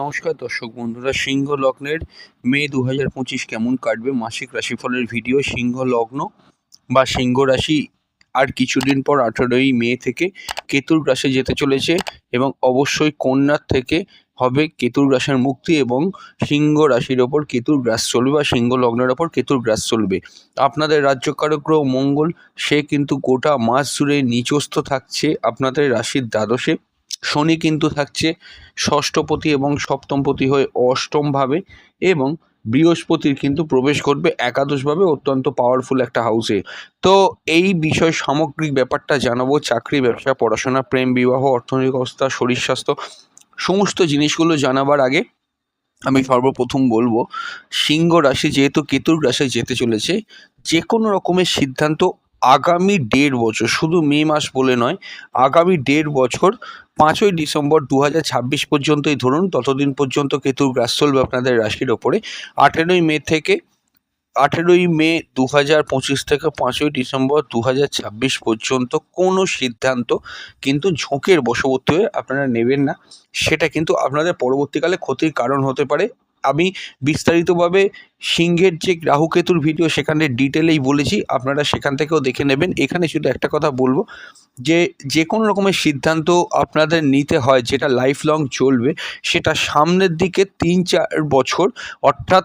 নমস্কার দর্শক বন্ধুরা, সিংহ লগ্নের মে দু হাজার পঁচিশ কেমন কাটবে মাসিক রাশিফলের ভিডিও সিংহ লগ্ন বা সিংহ রাশি আর কিছুদিন পর আঠেরোই মে থেকে কেতুর গ্রাসে যেতে চলেছে এবং অবশ্যই কন্যার থেকে হবে কেতুর গ্রাসের মুক্তি এবং সিংহ রাশির ওপর কেতুর গ্রাস চলবে বা সিংহ লগ্নের ওপর কেতুর গ্রাস চলবে। আপনাদের রাজ্যকারক গ্রহ মঙ্গল, সে কিন্তু গোটা মাস জুড়ে নিচস্থ থাকছে আপনাদের রাশির দ্বাদশে। শনি কিন্তু থাকছে ষষ্ঠপতি এবং সপ্তমপতি হয়ে অষ্টমভাবে এবং বৃহস্পতির কিন্তু প্রবেশ ঘটবে একাদশভাবে অত্যন্ত পাওয়ারফুল একটা হাউসে তো এই বিষয় সামগ্রিক ব্যাপারটা জানাব, চাকরি, ব্যবসা, পড়াশোনা, প্রেম, বিবাহ, অর্থনৈতিক অবস্থা, শরীর স্বাস্থ্য, সমস্ত জিনিসগুলো জানাবার আগে আমি সর্বপ্রথম বলব, সিংহ রাশি যেহেতু কেতুর রাশি যেতে চলেছে যে কোনো রকমের সিদ্ধান্ত আগামী দেড় বছর, শুধু মে মাস বলে নয়, আগামী দেড় বছর, পাঁচই ডিসেম্বর দু হাজার ছাব্বিশ পর্যন্তই ধরুন, ততদিন পর্যন্ত কেতুর গ্রাস চলবে আপনাদের রাশির ওপরে। আঠেরোই মে থেকে, আঠেরোই মে দু হাজার পঁচিশ থেকে পাঁচই ডিসেম্বর দু হাজার ছাব্বিশ পর্যন্ত কোনো সিদ্ধান্ত কিন্তু ঝোঁকের বশবর্তী হয়ে আপনারা নেবেন না। সেটা কিন্তু আপনাদের পরবর্তীকালে ক্ষতির কারণ হতে পারে। আমি বিস্তারিতভাবে সিংহের যে রাহুকেতুর ভিডিও সেখানে ডিটেলেই বলেছি, আপনারা সেখান থেকেও দেখে নেবেন। এখানে শুধু একটা কথা বলব যে যে কোনো রকমের সিদ্ধান্ত আপনাদের নিতে হয়, যেটা লাইফ লং চলবে, সেটা সামনের দিকে তিন চার বছর, অর্থাৎ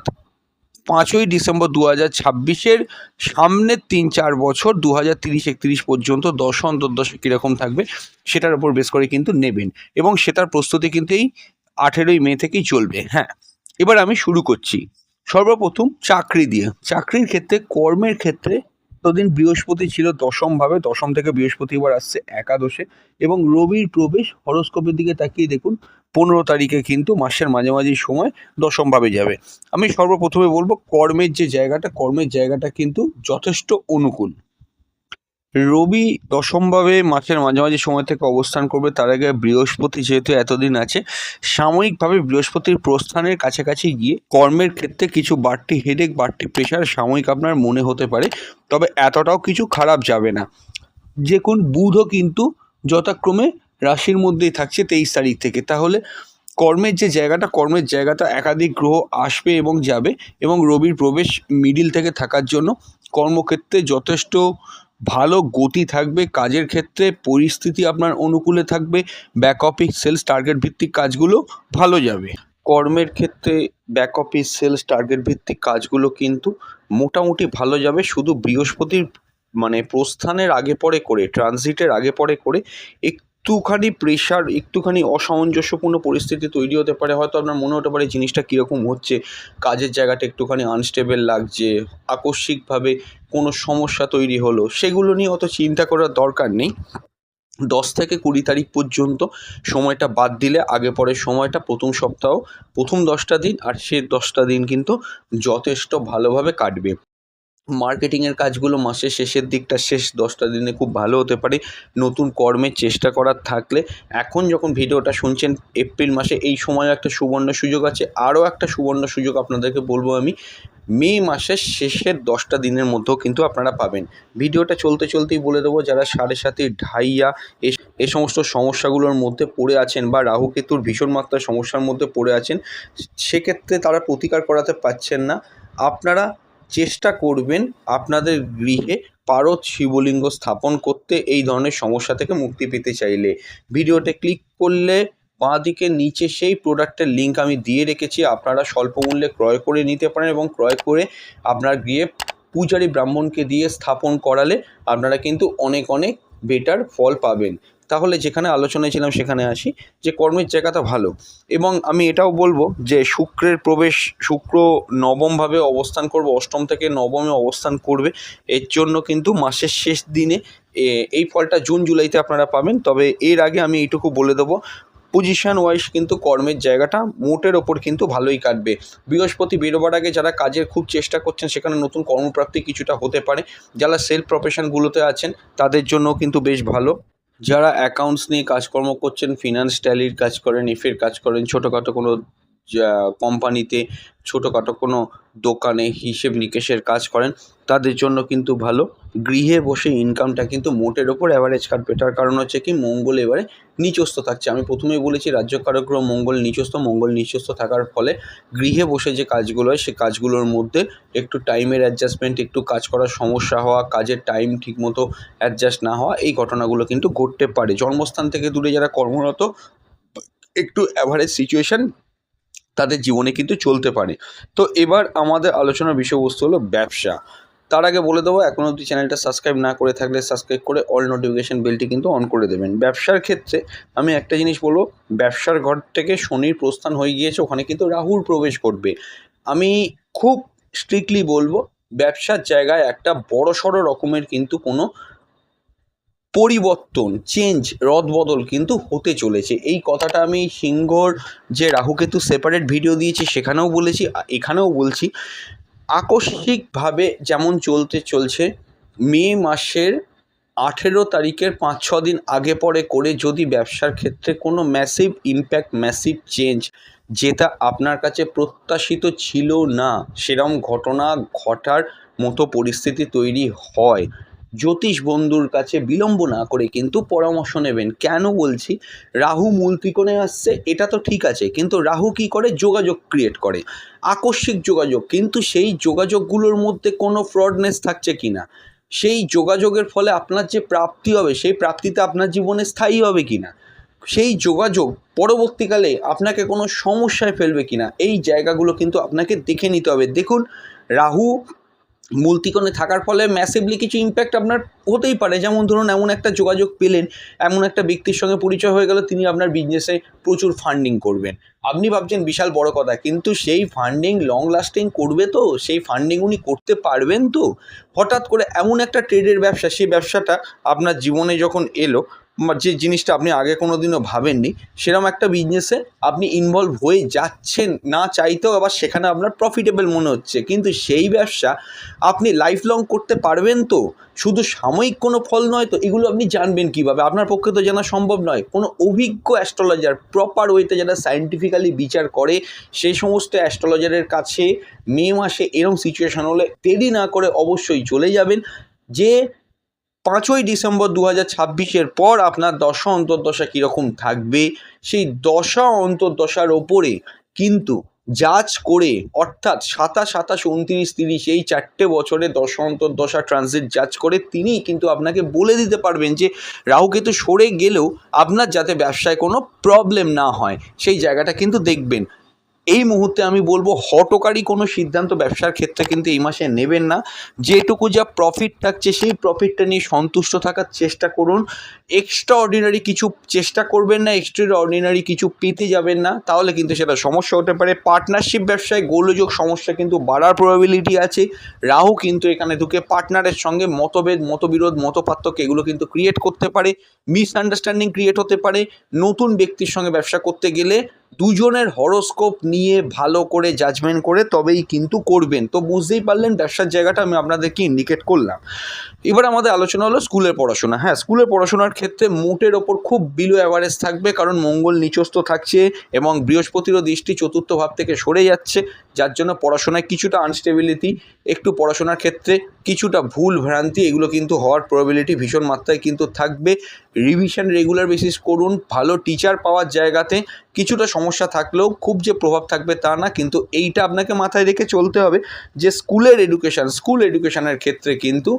পাঁচই ডিসেম্বর দু হাজার ছাব্বিশের সামনের তিন চার বছর দু হাজার তিরিশ একত্রিশ পর্যন্ত, দশ অন্তর্দশে কীরকম থাকবে, সেটার উপর বেশ করে কিন্তু নেবেন। এবং সেটার প্রস্তুতি কিন্তু এই আঠেরোই মে থেকেই চলবে। হ্যাঁ। এবার আমি শুরু করছি। সর্বপ্রথম চাকরি দিয়ে। চাকরির ক্ষেত্রে, কর্মের ক্ষেত্রে এতদিন বৃহস্পতি ছিল দশমভাবে, দশম থেকে বৃহস্পতি এবার আসছে একাদশে এবং রবির প্রবেশ হরস্কোপের দিকে তাকিয়ে দেখুন, পনেরো তারিখে কিন্তু মাসের মাঝামাঝি সময় দশমভাবে যাবে। আমি সর্বপ্রথমে বলব, কর্মের যে জায়গাটা, কর্মের জায়গাটা কিন্তু যথেষ্ট অনুকূল। রবি দশমভাবে মাসের মাঝামাঝি সময় থেকে অবস্থান করবে, তার আগে বৃহস্পতি যেহেতু এতদিন আছে সাময়িকভাবে বৃহস্পতির প্রস্থানের কাছাকাছি গিয়ে কর্মের ক্ষেত্রে কিছু বাড়তি হেডেক বাড়তি প্রেশার সাময়িক আপনার মনে হতে পারে, তবে এতটাও কিছু খারাপ যাবে না। যে কোন বুধও কিন্তু যথাক্রমে রাশির মধ্যেই থাকছে তেইশ তারিখ থেকে। তাহলে কর্মের যে জায়গাটা, কর্মের জায়গাটা একাধিক গ্রহ আসবে এবং যাবে এবং রবির প্রবেশ মিডিল থেকে থাকার জন্য কর্মক্ষেত্রে যথেষ্ট ভালো গতি থাকবে, কাজের ক্ষেত্রে পরিস্থিতি আপনার অনুকূলে থাকবে ব্যাক অফিস সেলস টার্গেট ভিত্তিক কাজগুলো ভালো যাবে। কর্মের ক্ষেত্রে ব্যাক অফিস সেলস টার্গেট ভিত্তিক কাজগুলো কিন্তু মোটামুটি ভালো যাবে, শুধু বৃহস্পতির মানে প্রস্থানের আগে পরে করে ট্রানজিটের আগে পরে করে একটুখানি প্রেশার একটুখানি অসামঞ্জস্যপূর্ণ পরিস্থিতি তৈরি হতে পারে। হয়তো আপনার মনে হতে পারে জিনিসটা কীরকম হচ্ছে, কাজের জায়গাটা একটুখানি আনস্টেবল লাগছে, আকস্মিকভাবে কোনো সমস্যা তৈরি হলো, সেগুলো নিয়ে অত চিন্তা করার দরকার নেই। দশ থেকে কুড়ি তারিখ পর্যন্ত সময়টা বাদ দিলে আগে পরে সময়টা, প্রথম সপ্তাহ, প্রথম দশটা দিন, আর সে দশটা দিন কিন্তু যথেষ্ট ভালোভাবে কাটবে। মার্কেটিংয়ের কাজগুলো মাসের শেষের দিকটা, শেষ দশটা দিনে খুব ভালো হতে পারে। নতুন কর্মের চেষ্টা করার থাকলে এখন যখন ভিডিওটা শুনছেন, এপ্রিল মাসে এই সময় একটা সুবর্ণ সুযোগ আছে। আরও একটা সুবর্ণ সুযোগ আপনাদেরকে বলব আমি, মে মাসের শেষের দশটা দিনের মধ্যেও কিন্তু আপনারা পাবেন। ভিডিওটা চলতে চলতেই বলে দেবো, যারা সাড়ে সাথে ঢাইয়া এ- সমস্ত সমস্যাগুলোর মধ্যে পড়ে আছেন বা রাহু কেতুর ভীষণ মাত্রার সমস্যার মধ্যে পড়ে আছেন, সেক্ষেত্রে তারা প্রতিকার করাতে পারছেন না। আপনারা চেষ্টা করবেন আপনাদের গৃহে পারদ শিবলিঙ্গ স্থাপন করতে এই ধরনের সমস্যা থেকে মুক্তি পেতে চাইলে। ভিডিওতে ক্লিক করলে বাঁ দিকে নিচে সেই প্রোডাক্টের লিঙ্ক আমি দিয়ে রেখেছি, আপনারা স্বল্প মূল্যে ক্রয় করে নিতে পারেন এবং ক্রয় করে আপনার গৃহে পূজারী ব্রাহ্মণকে দিয়ে স্থাপন করালে আপনারা কিন্তু অনেক অনেক বেটার ফল পাবেন। তাহলে যেখানে আলোচনায় ছিলাম সেখানে আসি, যে কর্মের জায়গাটা ভালো। এবং আমি এটাও বলব যে শুক্রের প্রবেশ, শুক্র নবমভাবে অবস্থান করবে, অষ্টম থেকে নবমে অবস্থান করবে, এর জন্য কিন্তু মাসের শেষ দিনে এই ফলটা জুন, জুলাইতে আপনারা পাবেন। তবে এর আগে আমি এইটুকু বলে দেবো পজিশন ওয়াইজ কিন্তু কর্মের জায়গাটা মোটের ওপর কিন্তু ভালোই কাটবে। বৃহস্পতি বেরোবার আগে যারা কাজের খুব চেষ্টা করছেন, সেখানে নতুন কর্মপ্রাপ্তি কিছুটা হতে পারে। যারা সেলফ প্রফেশনগুলোতে আছেন, তাদের জন্য কিন্তু বেশ ভালো। যারা অ্যাকাউন্টস নিয়ে কাজকর্ম করছেন ফিনান্স ট্যালির কাজ করেন এফের কাজ করেন ছোটোখাটো কোনো কোম্পানিতে ছোটোখাটো কোনো দোকানে হিসেব নিকেশের কাজ করেন, তাদের জন্য কিন্তু ভালো। গৃহে বসে ইনকামটা কিন্তু মোটের ওপর অ্যাভারেজ তার কারণ হচ্ছে কি, মঙ্গল এবারে নিচস্থ থাকছে। আমি প্রথমেই বলেছি, রাজ্য কারক গ্রহ মঙ্গল নিচস্থ মঙ্গল নিচস্থ থাকার ফলে গৃহে বসে যে কাজগুলো হয়, সে কাজগুলোর মধ্যে একটু টাইমের অ্যাডজাস্টমেন্ট একটু কাজ করার সমস্যা হওয়া, কাজের টাইম ঠিকমতো অ্যাডজাস্ট না হওয়া, এই ঘটনাগুলো কিন্তু ঘটতে পারে। জন্মস্থান থেকে দূরে যারা কর্মরত, একটু অ্যাভারেজ সিচুয়েশান তাদের জীবনে কিন্তু চলতে পারে। তো এবার আমাদের আলোচনার বিষয়বস্তু হলো ব্যবসা। তার আগে বলে দেবো এখনও অবধি চ্যানেলটা সাবস্ক্রাইব না করে থাকলে সাবস্ক্রাইব করে অল নোটিফিকেশান বেলটি কিন্তু অন করে দেবেন। ব্যবসার ক্ষেত্রে আমি একটা জিনিস বলব, ব্যবসার ঘর থেকে শনির প্রস্থান হয়ে গিয়েছে, ওখানে কিন্তু রাহুর প্রবেশ করবে। আমি খুব স্ট্রিক্টলি বলব, ব্যবসার জায়গায় একটা বড় সড়ো রকমের কিন্তু কোনো পরিবর্তন চেঞ্জ রদবদল কিন্তু হতে চলেছে। এই কথাটা আমি সিংহর যে রাহুকেতু সেপারেট ভিডিও দিয়েছি, সেখানেও বলেছি এখানেও বলছি। আকস্মিকভাবে যেমন চলতে চলছে, মে মাসের আঠেরো তারিখের পাঁচ, ছ দিন আগে পরে করে যদি ব্যবসার ক্ষেত্রে কোনো ম্যাসিভ ইম্প্যাক্ট ম্যাসিভ চেঞ্জ যেটা আপনার কাছে প্রত্যাশিত ছিল না, সেরম ঘটনা ঘটার মতো পরিস্থিতি তৈরি হয় জ্যোতিষ বন্ধুর কাছে বিলম্ব না করে কিন্তু পরামর্শ নেবেন। কেন বলছি? রাহু মূল ত্রিকোণে আসছে, এটা তো ঠিক আছে, কিন্তু রাহু কি করে? যোগাযোগ ক্রিয়েট করে। আকস্মিক যোগাযোগ, কিন্তু সেই যোগাযোগগুলোর মধ্যে কোনো ফ্রডনেস থাকছে কি না সেই যোগাযোগের ফলে আপনার যে প্রাপ্তি হবে, সেই প্রাপ্তিতে আপনার জীবনে স্থায়ী হবে কি না সেই যোগাযোগ পরবর্তীকালে আপনাকে কোনো সমস্যায় ফেলবে কি না এই জায়গাগুলো কিন্তু আপনাকে দেখে নিতে হবে। দেখুন, রাহু মূলত্রিকোণে থাকার ফলে ম্যাসিভলি কিছু ইম্প্যাক্ট আপনার হতেই পারে। যেমন ধরুন, এমন একটা যোগাযোগ পেলেন, এমন একটা ব্যক্তির সঙ্গে পরিচয় হয়ে গেল, তিনি আপনার বিজনেসে প্রচুর ফান্ডিং করবেন। আপনি ভাবছেন, বিশাল বড় কথা, কিন্তু সেই ফান্ডিং লং লাস্টিং করবে তো? সেই ফান্ডিং উনি করতে পারবেন তো? হঠাৎ করে এমন একটা ট্রেডের ব্যবসা, সেই ব্যবসাটা আপনার জীবনে যখন এলো যে জিনিসটা আপনি আগে কোনো দিনও ভাবেননি সেরকম একটা বিজনেসে আপনি ইনভলভ হয়ে যাচ্ছেন, না চাইতেও আবার সেখানে আপনার প্রফিটেবল মনে হচ্ছে। কিন্তু সেই ব্যবসা আপনি লাইফ লং করতে পারবেন তো? শুধু সাময়িক কোনো ফল নয়, তো এগুলো আপনি জানবেন কীভাবে? আপনার পক্ষে তো জানা সম্ভব নয়। কোনো অভিজ্ঞ অ্যাস্ট্রোলজার প্রপার ওয়েতে যারা সায়েন্টিফিক্যালি বিচার করে, সেই সমস্ত অ্যাস্ট্রোলজারের কাছে মে মাসে এরম সিচুয়েশান হলে দেরি না করে অবশ্যই চলে যাবেন। যে পাঁচই ডিসেম্বর দু হাজার ছাব্বিশের পর আপনার দশা অন্তর্দশা কীরকম থাকবে, সেই দশা অন্তর্দশার ওপরে কিন্তু জাজ করে, অর্থাৎ সাতাশ সাতাশ উনত্রিশ, তিরিশ, এই চারটে বছরে দশা অন্তর্দশা ট্রানজিট জাজ করে তিনি কিন্তু আপনাকে বলে দিতে পারবেন যে রাহুকেতু সরে গেলেও আপনার যাতে ব্যবসায় কোনো প্রবলেম না হয়, সেই জায়গাটা কিন্তু দেখবেন। এই মুহূর্তে আমি বলব হটকারী কোনো সিদ্ধান্ত ব্যবসার ক্ষেত্রে কিন্তু এই মাসে নেবেন না। যেটুকু যা প্রফিট থাকছে, সেই প্রফিটটা নিয়ে সন্তুষ্ট থাকার চেষ্টা করুন। এক্সট্রা অর্ডিনারি কিছু চেষ্টা করবেন না এক্সট্রা অর্ডিনারি কিছু পেতে যাবেন না, তাহলে কিন্তু সেটা সমস্যা হতে পারে। পার্টনারশিপ ব্যবসায় গোলযোগ সমস্যা কিন্তু বাড়ার প্রবাবিলিটি আছে। রাহু কিন্তু এখানে ঢুকে পার্টনারের সঙ্গে মতভেদ, মতবিরোধ, মতপার্থক্য এগুলো কিন্তু ক্রিয়েট করতে পারে। মিসআন্ডারস্ট্যান্ডিং ক্রিয়েট হতে পারে। নতুন ব্যক্তির সঙ্গে ব্যবসা করতে গেলে দুজনের হরোস্কোপ নিয়ে ভালো করে জাজমেন্ট করে তবেই কিন্তু করবেন। তো বুঝতেই পারলেন ব্যবসার জায়গাটা আমি আপনাদেরকে ইন্ডিকেট করলাম। এবার আমাদের আলোচনা হলো স্কুলের পড়াশোনা। হ্যাঁ স্কুলের পড়াশোনার ক্ষেত্রে মোটের ওপর খুব বিলো অ্যাভারেজ থাকবে কারণ মঙ্গল নিচস্থ থাকছে এবং বৃহস্পতিরও দৃষ্টি চতুর্থ ভাব থেকে সরে যাচ্ছে, যার জন্য পড়াশোনায় কিছুটা আনস্টেবিলিটি একটু পড়াশোনার ক্ষেত্রে কিছুটা ভুল ভ্রান্তি, এগুলো কিন্তু হওয়ার প্রবাবিলিটি ভীষণ মাত্রায় কিন্তু থাকবে। রিভিশন রেগুলার বেসিস করুন, ভালো টিচার পাওয়ার জায়গাতে কিছুটা সমস্যা থাকলেও খুব যে প্রভাব থাকবে তা না, কিন্তু এইটা আপনাকে মাথায় রেখে চলতে হবে যে স্কুলের এডুকেশান স্কুল এডুকেশানের ক্ষেত্রে কিন্তু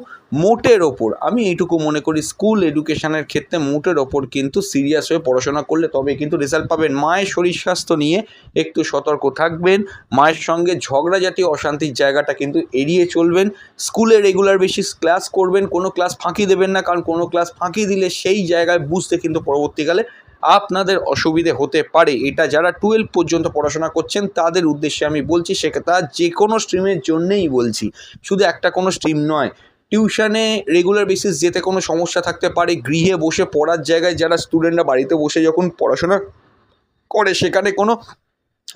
মোটের ওপর, আমি এইটুকু মনে করি স্কুল এডুকেশানের ক্ষেত্রে মোটের ওপর কিন্তু সিরিয়াস হয়ে পড়াশোনা করলে তবে কিন্তু রেজাল্ট পাবেন। মায়ের শরীর স্বাস্থ্য নিয়ে একটু সতর্ক থাকবেন, মায়ের সঙ্গে ঝগড়া জাতীয় অশান্তির জায়গাটা কিন্তু এড়িয়ে চলবেন, স্কুলে রেগুলার বেসিস ক্লাস করবেন, কোনো ক্লাস ফাঁকি দেবেন না, কারণ কোনো ক্লাস ফাঁকি দিলে সেই জায়গায় বুঝতে কিন্তু পরবর্তীকালে আপনাদের অসুবিধে হতে পারে। এটা যারা টুয়েলভ পর্যন্ত পড়াশোনা করছেন, তাদের উদ্দেশ্যে আমি বলছি, সেটা যে কোনো স্ট্রিমের জন্যেই বলছি। শুধু একটা কোনো স্ট্রিম নয়। টিউশনে রেগুলার বেসিস যেতে কোনো সমস্যা থাকতে পারে। গৃহে বসে পড়ার জায়গায় যারা স্টুডেন্টরা বাড়িতে বসে যখন পড়াশোনা করে, সেখানে কোনো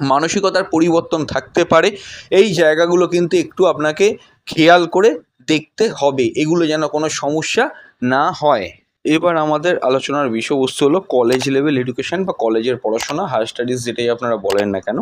মানসিকতার পরিবর্তন থাকতে পারে। এই জায়গাগুলো কিন্তু একটু আপনাকে খেয়াল করে দেখতে হবে। এগুলো যেন কোনো সমস্যা না হয়। এবার আমাদের আলোচনার বিষয়বস্তু হলো কলেজ লেভেল এডুকেশন বা কলেজের পড়াশোনা হায়ার স্টাডিজ যেটাই আপনারা বলেন না কেন।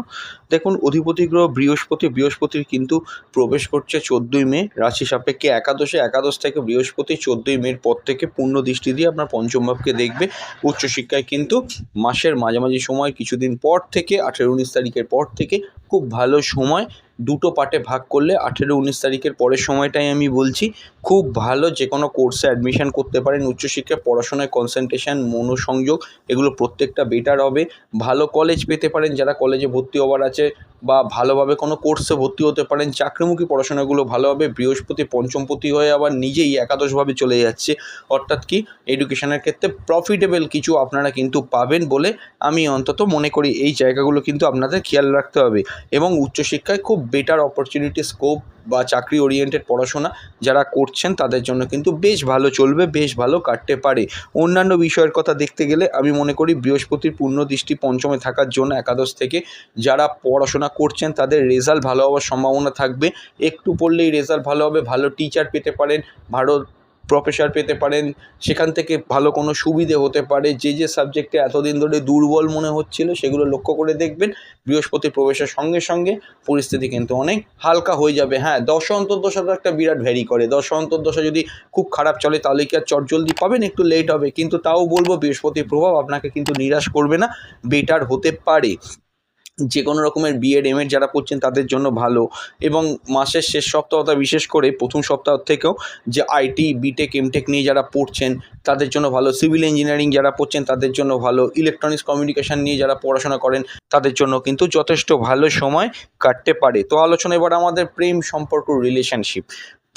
দেখুন, অধিপতি গ্রহ বৃহস্পতি, বৃহস্পতির কিন্তু প্রবেশ করছে চোদ্দোই মে, রাশি সাপেক্ষে একাদশে, একাদশ থেকে বৃহস্পতি চোদ্দোই মের পর থেকে পূর্ণ দৃষ্টি দিয়ে আপনার পঞ্চম ভাবকে দেখবে। উচ্চশিক্ষায় কিন্তু মাসের মাঝামাঝি সময়, কিছুদিন পর থেকে, আঠেরো উনিশ তারিখের পর থেকে খুব ভালো সময়। দুটো পার্টে ভাগ করলে আঠেরো উনিশ তারিখের পরের সময়টাই আমি বলছি, খুব ভালো যে কোনো কোর্সে অ্যাডমিশান করতে পারেন উচ্চশিক্ষায় পড়াশোনায় কনসেন্ট্রেশন মনোসংযোগ, এগুলো প্রত্যেকটা বেটার হবে। ভালো কলেজ পেতে পারেন, যারা কলেজে ভর্তি হওয়ার আছে বা ভালোভাবে কোনো কোর্সে ভর্তি হতে পারেন, চাকরিমুখী পড়াশোনাগুলো ভালোভাবে বৃহস্পতি, পঞ্চমপতি হয়ে আবার নিজেই একাদশভাবে চলে যাচ্ছে। অর্থাৎ কি এডুকেশনের ক্ষেত্রে প্রফিটেবল কিছু আপনারা কিন্তু পাবেন বলে আমি অন্তত মনে করি। এই জায়গাগুলো কিন্তু আপনাদের খেয়াল রাখতে হবে এবং উচ্চশিক্ষায় খুব বেটার অপরচুনিটি স্কোপ বা চাকরি ওরিয়েন্টেড পড়াশোনা যারা করছেন তাদের জন্য কিন্তু বেশ ভালো চলবে, বেশ ভালো কাটতে পারে। অন্যান্য বিষয়ের কথা দেখতে গেলে আমি মনে করি বৃহস্পতির পূর্ণ দৃষ্টি পঞ্চমে থাকার জন্য একাদশ থেকে যারা পড়াশোনা করছেন তাদের রেজাল্ট ভালো হওয়ার সম্ভাবনা থাকবে। একটু পড়লেই রেজাল্ট ভালো হবে, ভালো টিচার পেতে পারেন, ভালো প্রফেসর পেতে পারেন, সেখান থেকে ভালো কোনো সুবিধে হতে পারে। যে যে সাবজেক্টে এতদিন ধরে দুর্বল মনে হচ্ছিল, সেগুলো লক্ষ্য করে দেখবেন। বৃহস্পতি প্রবেশের সঙ্গে সঙ্গে পরিস্থিতি কিন্তু অনেক হালকা হয়ে যাবে। হ্যাঁ দশ অন্তর্দশা তো একটা বিরাট ভ্যারি করে। দশ অন্তর্দশা যদি খুব খারাপ চলে, তাহলে কি আর চটজলদি পাবেন? একটু লেট হবে। কিন্তু তাও বলব, বৃহস্পতির প্রভাব আপনাকে কিন্তু নিরাশ করবে না। বেটার হতে পারে। যে কোনো রকমের বিএড এমএড যারা পড়ছেন তাদের জন্য ভালো। এবং মাসের শেষ সপ্তাহটা বিশেষ করে প্রথম সপ্তাহ থেকেও যে আইটি বিটেক এমটেক নিয়ে যারা পড়ছেন তাদের জন্য ভালো। সিভিল ইঞ্জিনিয়ারিং যারা পড়ছেন তাদের জন্য ভালো। ইলেকট্রনিক্স কমিউনিকেশন নিয়ে যারা পড়াশোনা করেন তাদের জন্য কিন্তু যথেষ্ট ভালো সময় কাটতে পারে। তো আলোচনা এবার আমাদের প্রেম সম্পর্ক রিলেশনশিপ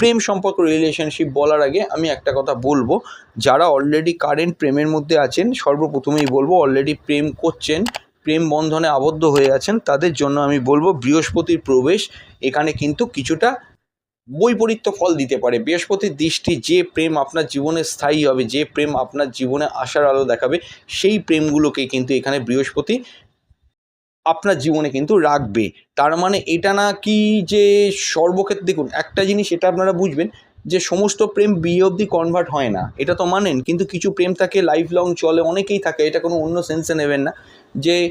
প্রেম সম্পর্ক রিলেশনশিপ বলার আগে আমি একটা কথা বলব। যারা অলরেডি কারেন্ট প্রেমের মধ্যে আছেন, সর্বপ্রথমেই বলব অলরেডি প্রেম করছেন প্রেম বন্ধনে আবদ্ধ হয়ে আছেন, তাদের জন্য আমি বলব বৃহস্পতির প্রবেশ। এখানে কিন্তু কিছুটা বৈপরীত্য ফল দিতে পারে। বৃহস্পতির দৃষ্টি যে প্রেম আপনার জীবনে স্থায়ী হবে, যে প্রেম আপনার জীবনে আশার আলো দেখাবে, সেই প্রেমগুলোকে কিন্তু এখানে বৃহস্পতি আপনার জীবনে কিন্তু রাখবে। তার মানে এটা না কি যে সর্বক্ষেত্রে দেখুন, একটা জিনিস এটা আপনারা বুঝবেন যে সমস্ত প্রেম বিয়ে অবধি কনভার্ট হয় না, এটা তো মানেন, কিন্তু কিছু প্রেম থাকে লাইফ লং চলে, অনেকেই থাকে, এটা কোনো অন্য সেন্সে নেবেন না। যে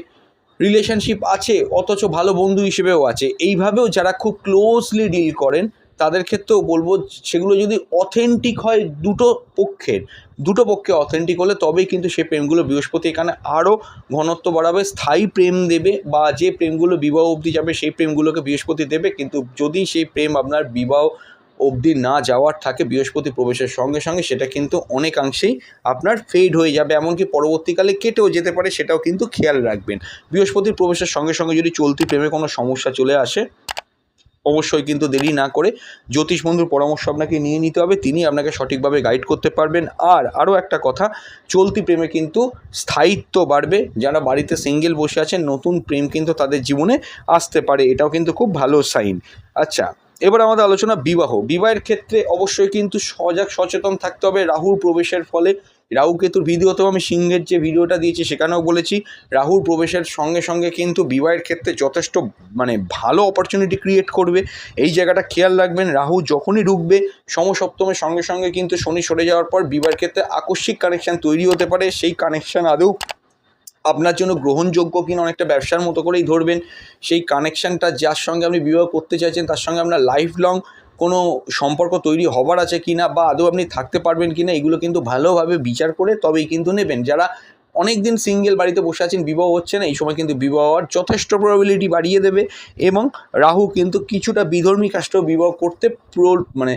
রিলেশনশিপ আছে, অথচ ভালো বন্ধু হিসেবেও আছে, এইভাবেও যারা খুব ক্লোজলি ডিল করেন, তাদের ক্ষেত্রেও বলব, সেগুলো যদি অথেন্টিক হয় দুটো পক্ষের, দুটো পক্ষে অথেন্টিক হলে তবেই কিন্তু সেই প্রেমগুলো বৃহস্পতি এখানে আরও ঘনত্ব বাড়াবে, স্থায়ী প্রেম দেবে, বা যে প্রেমগুলো বিবাহ অবধি যাবে, সেই প্রেমগুলোকে বৃহস্পতি দেবে, কিন্তু যদি সেই প্রেম আপনার বিবাহ অবধি না যাওয়ার থাকে বৃহস্পতি প্রবেশের সঙ্গে সঙ্গে, সেটা কিন্তু অনেকাংশেই আপনার ফেড হয়ে যাবে। এমনকি পরবর্তীকালে কেটেও যেতে পারে, সেটাও কিন্তু খেয়াল রাখবেন। বৃহস্পতির প্রবেশের সঙ্গে সঙ্গে যদি চলতি প্রেমে কোনো সমস্যা চলে আসে, অবশ্যই কিন্তু দেরি না করে জ্যোতিষ বন্ধুর পরামর্শ আপনাকে নিয়ে নিতে হবে। তিনি আপনাকে সঠিকভাবে গাইড করতে পারবেন। আর আরও একটা কথা, চলতি প্রেমে কিন্তু স্থায়িত্ব বাড়বে। যারা বাড়িতে সিঙ্গেল বসে আছেন, নতুন প্রেম কিন্তু তাদের জীবনে আসতে পারে। এটাও কিন্তু খুব ভালো সাইন আচ্ছা এবার আমাদের আলোচনা বিবাহ। বিবাহের ক্ষেত্রে অবশ্যই কিন্তু সজাগ, সচেতন থাকতে হবে। রাহুর প্রবেশের ফলে রাহু কেতুর ভিডিওতেও আমি সিংহের যে ভিডিওটা দিয়েছি সেখানেও বলেছি, রাহুর প্রবেশের সঙ্গে সঙ্গে কিন্তু বিবাহের ক্ষেত্রে যথেষ্ট মানে ভালো অপরচুনিটি ক্রিয়েট করবে। এই জায়গাটা খেয়াল রাখবেন, রাহু যখনই ঢুকবে সমসপ্তমের সঙ্গে সঙ্গে কিন্তু শনি সরে যাওয়ার পর বিবাহের ক্ষেত্রে আকস্মিক কানেকশান তৈরি হতে পারে। সেই কানেকশান আদৌ আপনার জন্য গ্রহণযোগ্য কিনা অনেকটা ব্যবসার মতো করেই ধরবেন। সেই কানেকশানটা যার সঙ্গে আপনি বিবাহ করতে চাইছেন, তার সঙ্গে আপনার লাইফ লং কোনো সম্পর্ক তৈরি হবার আছে কি না বা আদৌ আপনি থাকতে পারবেন কি না এগুলো কিন্তু ভালোভাবে বিচার করে তবেই কিন্তু নেবেন। যারা অনেক দিন সিঙ্গেল বাড়িতে বসে আছেন, বিবাহ হচ্ছে না, এই সময় কিন্তু বিবাহ হওয়ার যথেষ্ট প্রবাবিলিটি বাড়িয়ে দেবে এবং রাহু কিন্তু কিছুটা বিধর্মী কাজটাও বিবাহ করতে প্র মানে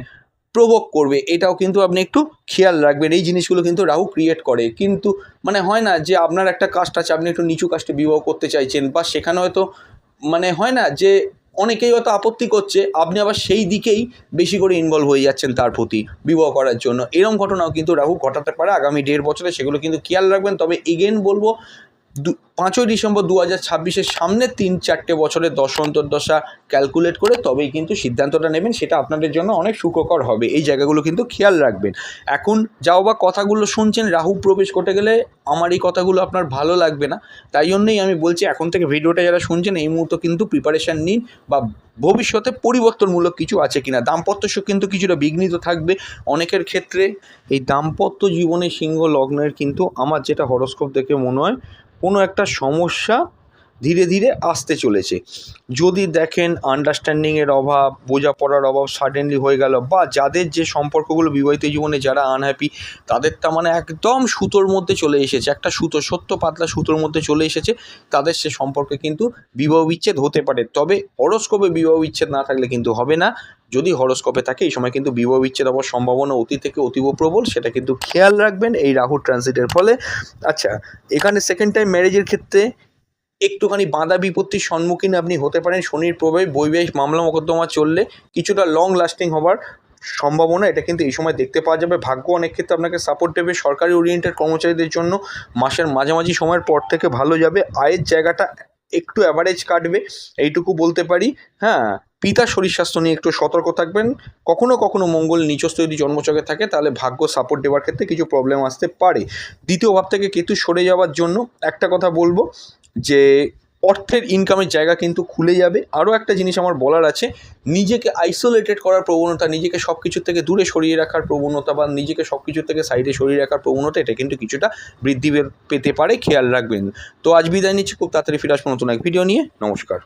প্রভোগ করবে, এটাও কিন্তু আপনি একটু খেয়াল রাখবেন। এই জিনিসগুলো কিন্তু রাহু ক্রিয়েট করে। কিন্তু মানে হয় না যে আপনার একটা কাস্ট আছে, আপনি একটু নিচু কাস্টে বিবাহ করতে চাইছেন বা সেখানে হয়তো মানে হয় না যে অনেকেই হয়তো আপত্তি করছে, আপনি আবার সেই দিকেই বেশি করে ইনভলভ হয়ে যাচ্ছেন তার প্রতি বিবাহ করার জন্য। এরকম ঘটনাও কিন্তু রাহু ঘটাতে পারে আগামী দেড় বছরে, সেগুলো কিন্তু খেয়াল রাখবেন। তবে এগেন বলব দু, পাঁচই ডিসেম্বর দু হাজার ছাব্বিশের সামনে তিন চারটে বছরের দশ অন্তর্দশা ক্যালকুলেট করে তবেই কিন্তু সিদ্ধান্তটা নেবেন, সেটা আপনাদের জন্য অনেক সুখকর হবে। এই জায়গাগুলো কিন্তু খেয়াল রাখবেন। এখন যাও বা কথাগুলো শুনছেন, রাহু প্রবেশ করতে গেলে আমার এই কথাগুলো আপনার ভালো লাগবে না। তাই জন্যই আমি বলছি, এখন থেকে ভিডিওটা যারা শুনছেন, এই মুহূর্তে কিন্তু প্রিপারেশান নিন বা ভবিষ্যতে পরিবর্তনমূলক কিছু আছে কিনা। দাম্পত্য সুখ কিন্তু কিছুটা বিঘ্নিত থাকবে অনেকের ক্ষেত্রে। এই দাম্পত্য জীবনে সিংহ লগ্নের কিন্তু আমার যেটা হরস্কোপ দেখে মনে হয় কোনো একটা সমস্যা ধীরে ধীরে আসতে চলেছে। যদি দেখেন আন্ডারস্ট্যান্ডিংয়ের অভাব, বোঝাপড়ার অভাব সাডেনলি হয়ে গেল বা যাদের যে সম্পর্কগুলো বিবাহিত জীবনে যারা আনহ্যাপি তাদের তা মানে একদম সুতোর মধ্যে চলে এসেছে। একটা সুতো, সত্য পাতলা সুতোর মধ্যে চলে এসেছে। তাদের সে সম্পর্কে কিন্তু বিবাহ বিচ্ছেদ হতে পারে। তবে হরস্কোপে বিবাহ বিচ্ছেদ না থাকলে কিন্তু হবে না। যদি হরস্কোপে থাকে, এই সময় কিন্তু বিবাহ বিচ্ছেদ হওয়ার সম্ভাবনা অতি থেকে অতীব প্রবল, সেটা কিন্তু খেয়াল রাখবেন এই রাহু ট্রানজিটের ফলে। আচ্ছা এখানে সেকেন্ড টাইম ম্যারেজের ক্ষেত্রে একটুখানি বাঁধা বিপত্তির সম্মুখীন আপনি হতে পারেন। শনির প্রভাবে বৈবাহিক মামলা মোকদ্দমা চললে কিছুটা লং লাস্টিং হবার সম্ভাবনা, এটা কিন্তু এই সময় দেখতে পাওয়া যাবে। ভাগ্য অনেক ক্ষেত্রে আপনাকে সাপোর্ট দেবে সরকারি ওরিয়েন্টেড কর্মচারীদের জন্য। মাসের মাঝামাঝি সময়ের পর থেকে ভালো যাবে। আয়ের জায়গাটা একটু অ্যাভারেজ কাটবে, এইটুকু বলতে পারি। হ্যাঁ পিতার শরীর স্বাস্থ্য নিয়ে একটু সতর্ক থাকবেন। কখনো কখনো মঙ্গল নিচস্থ যদি জন্মচকে থাকে, তাহলে ভাগ্য সাপোর্ট দেওয়ার ক্ষেত্রে কিছু প্রবলেম আসতে পারে। দ্বিতীয় ভাব থেকে কেতু সরে যাওয়ার জন্য একটা কথা বলব, যে অর্থের ইনকামের জায়গা কিন্তু খুলে যাবে। আরও একটা জিনিস আমার বলার আছে, নিজেকে আইসোলেটেড করার প্রবণতা, নিজেকে সব কিছুর থেকে দূরে সরিয়ে রাখার প্রবণতা বা নিজেকে সব কিছুর থেকে সাইডে সরিয়ে রাখার প্রবণতা, এটা কিন্তু কিছুটা বৃদ্ধি পেতে পারে। খেয়াল রাখবেন। তো আজ বিদায় নিচ্ছি, খুব তাড়াতাড়ি ফিরে আসব নতুন এক ভিডিও নিয়ে। নমস্কার।